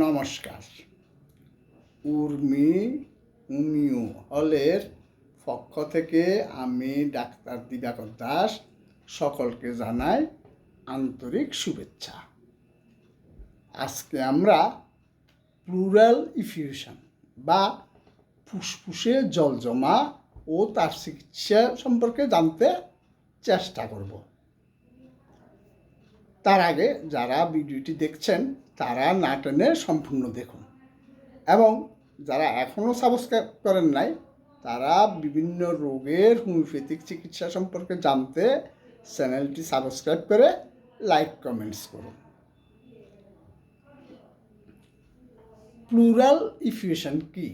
নমস্কার। উর্মি উমিও হলের পক্ষ থেকে আমি ডাক্তার দিবাকর দাস সকলকে জানাই আন্তরিক শুভেচ্ছা। আজকে আমরা প্লুরাল ইফিউশন বা ফুসফুসে জল জমা ও তার চিকিৎসা সম্পর্কে জানতে চেষ্টা করব। তার আগে যারা ভিডিওটি দেখছেন, তারা না টেনে সম্পূর্ণ দেখুন। এবং যারা এখনও সাবস্ক্রাইব করেন নাই, তারা বিভিন্ন রোগের হোমিওপ্যাথিক চিকিৎসা সম্পর্কে জানতে চ্যানেলটি সাবস্ক্রাইব করে লাইক কমেন্টস করুন। প্লুরাল ইফিউশন কি?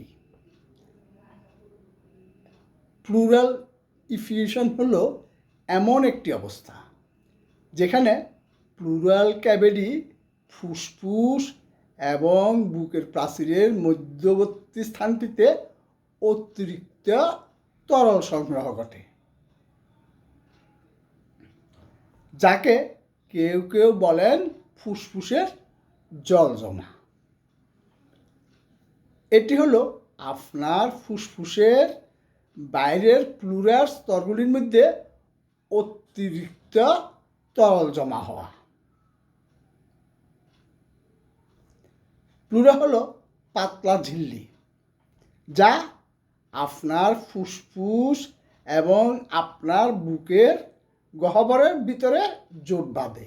প্লুরাল ইফিউশন হলো এমন একটি অবস্থা, যেখানে প্লুরাল ক্যাবেলি ফুসফুস এবং বুকের প্রাচীরের মধ্যবর্তী স্থানটিতে অতিরিক্ত তরল সংগ্রহ ঘটে। যাকে কেউ কেউ বলেন ফুসফুসের জল জমা। এটি হলো আপনার ফুসফুসের বাইরের প্লুরাল স্তরগুলির মধ্যে অতিরিক্ত তরল জমা হওয়া। প্লুরা হলো পাতলা ঝিল্লি, যা আপনার ফুসফুস এবং আপনার বুকের গহ্বরের ভিতরে জোট বাঁধে।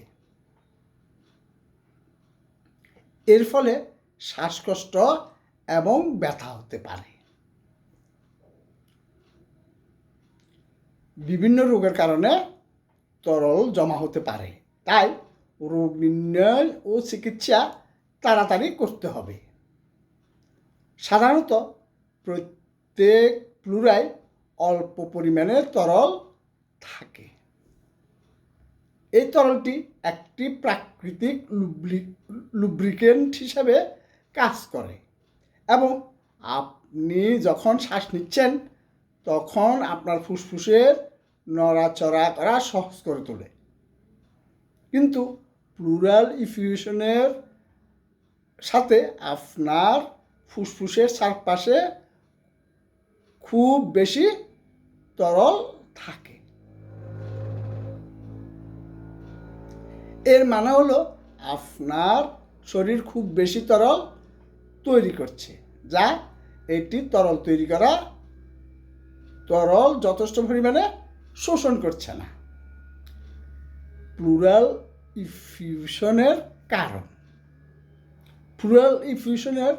এর ফলে শ্বাসকষ্ট এবং ব্যথা হতে পারে। বিভিন্ন রোগের কারণে তরল জমা হতে পারে, তাই রোগ নির্ণয় ও চিকিৎসা তাড়াতাড়ি করতে হবে। সাধারণত প্রত্যেক প্লুরাই অল্প পরিমাণে তরল থাকে। এই তরলটি একটি প্রাকৃতিক লুব্রিকেন্ট হিসাবে কাজ করে এবং আপনি যখন শ্বাস নিচ্ছেন, তখন আপনার ফুসফুসের নড়াচড়া করা সহজ করে তোলে। কিন্তু প্লুরাল ইফিউশনের সাথে আপনার ফুসফুসের চারপাশে খুব বেশি তরল থাকে। এর মানে হলো আপনার শরীর খুব বেশি তরল তৈরি করছে, যা এটি তরল তৈরি করা তরল যথেষ্ট পরিমাণে শোষণ করছে না। প্লুরাল ইফিউশনের কারণ। প্লুরাল ইফিউশনের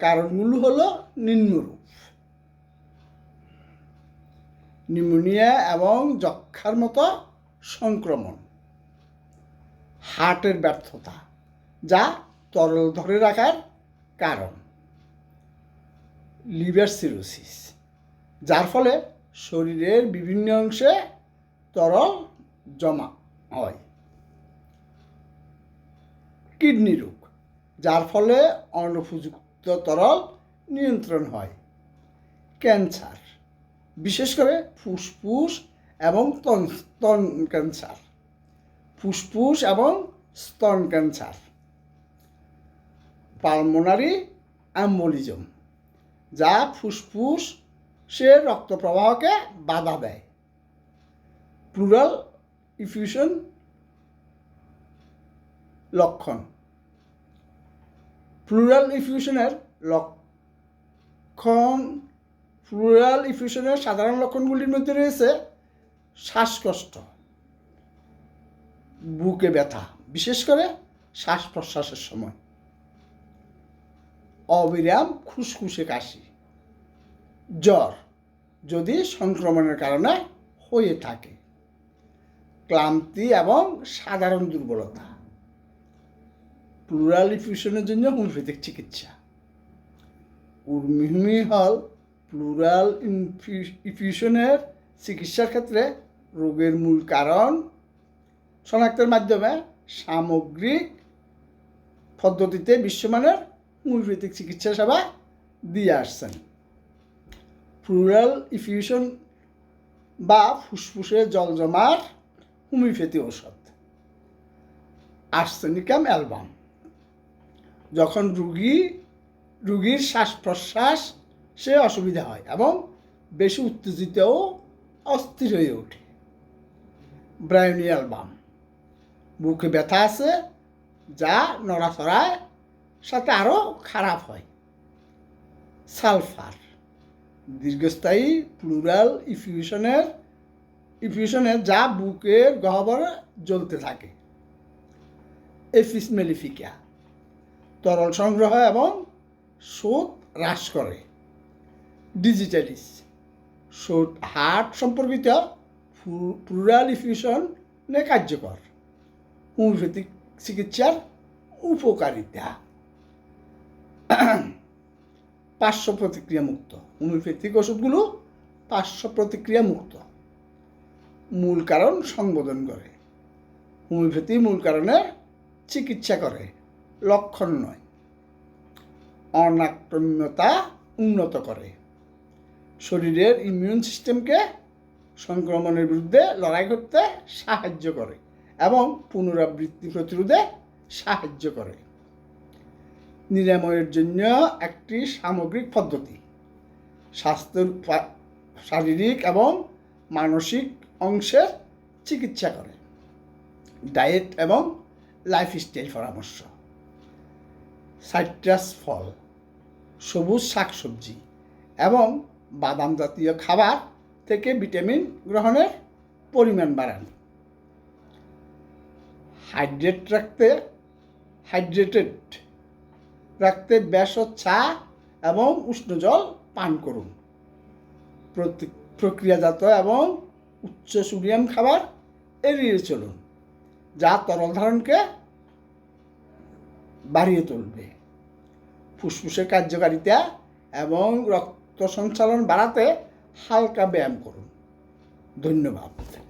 কারণগুলো হলো নিম্নরূপ নিউমোনিয়া এবং যক্ষার মতো সংক্রমণ। হার্টের ব্যর্থতা, যা তরল ধরে রাখার কারণ। লিভার সিরোসিস, যার ফলে শরীরের বিভিন্ন অংশে তরল জমা হয়। কিডনি রোগ যার ফলে অনুপযুক্ত তরল নিয়ন্ত্রণ হয়। ক্যান্সার, বিশেষ করে ফুসফুস এবং স্তন ক্যান্সার। ফুসফুস এবং স্তন ক্যান্সার। পালমোনারি অ্যাম্বোলিজম, যা ফুসফুস সে রক্ত প্রবাহকে বাধা দেয়। প্লুরাল ইফিউশন লক্ষণ প্লুরাল ইফিউশনের লক্ষণ প্লুরাল ইফিউশনের সাধারণ লক্ষণগুলির মধ্যে রয়েছে শ্বাসকষ্ট, বুকে ব্যথা, বিশেষ করে শ্বাস প্রশ্বাসের সময়, অবিরাম খুসখুসে কাশি, জ্বর যদি সংক্রমণের কারণে হয়ে থাকে, ক্লান্তি এবং সাধারণ দুর্বলতা। প্লুরাল ইফিউশনের জন্য হোমিওপ্যাথিক চিকিৎসা। উর্মিহুমি হল প্লুরাল ইফিউশনের চিকিৎসার ক্ষেত্রে রোগের মূল কারণ। শনাক্তের মাধ্যমে সামগ্রিক পদ্ধতিতে বিশ্বমানের হোমিওপ্যাথিক চিকিৎসা সেবা দিয়ে আসছেন। প্লুরাল ইফিউশন বা ফুসফুসে জল জমার হোমিওপ্যাথি ঔষধ। আর্সেনিকাম অ্যালবাম যখন রুগী, রুগীর শ্বাস প্রশ্বাস সে অসুবিধা হয় এবং বেশি উত্তেজিত ও অস্থির হয়ে ওঠে। ব্রায়োনিয়াল বাম। বুকে ব্যথা আছে, যা নড়াচড়ায়, সাথে আরও খারাপ হয়। সালফার। দীর্ঘস্থায়ী প্লুরাল ইফিউশনের ইফিউশনের যা বুকের গহ্বরে জ্বলতে থাকে। এফিস মেলিফিকা তরল সংগ্রহ এবং সুদ হ্রাস করে। ডিজিটালিস। সুদ হার্ট সম্পর্কিত প্লুরাল কার্যকর। হোমিওপ্যাথিক চিকিৎসার উপকারিতা। পার্শ্ব প্রতিক্রিয়া মুক্ত। হোমিওপ্যাথিক ওষুধগুলো পার্শ্ব প্রতিক্রিয়া মুক্ত। মূল কারণ সংবোধন করে। হোমিওপ্যাথি মূল কারণের চিকিৎসা করে। লক্ষণ নয়। অনাক্রম্যতা উন্নত করে। শরীরের ইমিউন সিস্টেমকে সংক্রমণের বিরুদ্ধে লড়াই করতে সাহায্য করে এবং পুনরাবৃত্তি প্রতিরোধে সাহায্য করে। নিরাময়ের জন্য একটি সামগ্রিক পদ্ধতি। স্বাস্থ্যের শারীরিক এবং মানসিক অংশের চিকিৎসা করে। ডায়েট এবং লাইফস্টাইল পরামর্শ। সাইট্রাস ফল, সবুজ শাকসবজি এবং বাদাম জাতীয় খাবার থেকে ভিটামিন গ্রহণের পরিমাণ বাড়ান। হাইড্রেট রাখতে, হাইড্রেটেড রাখতে বেশ চা এবং উষ্ণ জল পান করুন। প্রক্রিয়াজাত এবং উচ্চ সোডিয়াম খাবার এড়িয়ে চলুন, যা তরল ধারণকে বাড়িয়ে তুলবে। ফুসফুসের কার্যকারিতা এবং রক্ত সঞ্চালন বাড়াতে হালকা ব্যায়াম করুন। ধন্যবাদ।